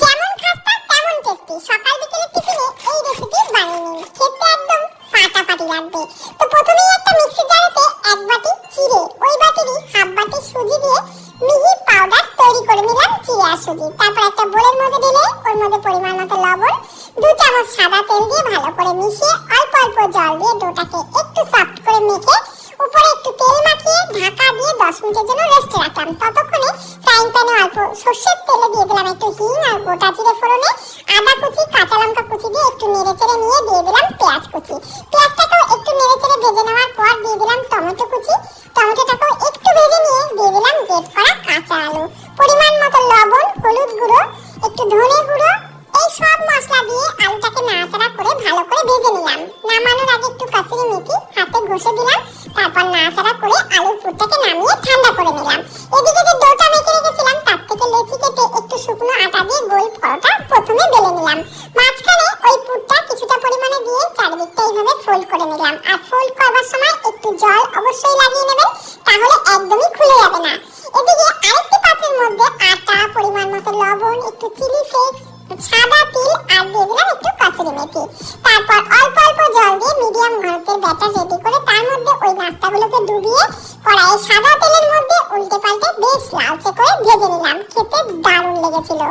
যেমন খাস্তা, তেমন টেস্টি। সকাল বিকেলের টিফিনে এই রেসিপি বানিয়ে নিন। খেতে একদম ফাটাফাটি লাগবে। তো প্রথমেই একটা মিক্সি জারেতে এক বাটি চিড়ে, ওই বাটিরই হাফ বাটি সুজি দিয়ে মিহি পাউডার তৈরি করে নিলাম চিড়ে আর সুজি। তারপর একটা বোলের মধ্যে দিলে ওর মধ্যে পরিমাণ মতো লবণ, দু চামচ সাদা তেল দিয়ে ভালো করে মিশিয়ে অল্প অল্প জল দিয়ে ডোটাকে একটু সফট করে মেখে উপরে একটু তেল মাখিয়ে ঢাকা দিয়ে দশ মিনিটের জন্য রেস্টে রাখলাম। ততক্ষণে প্যানে অল্প সর্ষের তেলে দিয়ে দিলাম একটু হিং আর গোটা জিরে ফোড়নে। আদা কুচি, কাঁচা লঙ্কা কুচি দিয়ে একটু নেড়ে চেড়ে নিয়ে দিয়ে দিলাম পেঁয়াজ কুচি। পেঁয়াজটাকেও একটু নেড়ে চেড়ে ভেজে নেওয়ার পর দিয়ে দিলাম টমেটো কুচি। টমেটোটাকেও একটু ভেজে নিয়ে দিয়ে দিলাম গ্রেট করা কাঁচা আলু। পরিমাণ মতো লবণ, হলুদ গুঁড়ো, একটু ধনে গুঁড়ো, এই সব মশলা দিয়ে আলুটাকে নাড়াচাড়া করে ভালো করে ভেজে নিলাম। নামানোর আগে একটু কাসুরি মেথি হাতে ঘষে দিলাম। তারপর নাড়াচাড়া করে আলুর পুরটাকে নামিয়ে ঠান্ডা করে নিলাম। শুকনো আটা দিয়ে গোল পরোটা প্রথমে বেলে নিলাম। মাঝখানে ওই পুরটা কিছুটা পরিমাণে দিয়ে চারিদিকটা এইভাবে ফোল্ড করে নিলাম। আর ফোল্ড করবার সময় একটু জল অবশ্যই লাগিয়ে নেবেন, তাহলে একদমই খুলে যাবে না। এদিকে আরেকটি পাত্রের মধ্যে আটা, পরিমাণ মতো লবণ, একটু চিলি ফ্লেক্স, সাদা তিল আর দিয়ে দিলাম একটু মেথি। তারপর অল্প অল্প জল দিয়ে মিডিয়াম ব্যাটার রেডি করে তার মধ্যে ওই নাস্তাগুলোকে ডুবিয়ে কড়াইয়ে সাদা উল্টে পাল্টে বেশ লালচে করে ভেজে নিলাম। খেতে দারুণ লেগেছিল।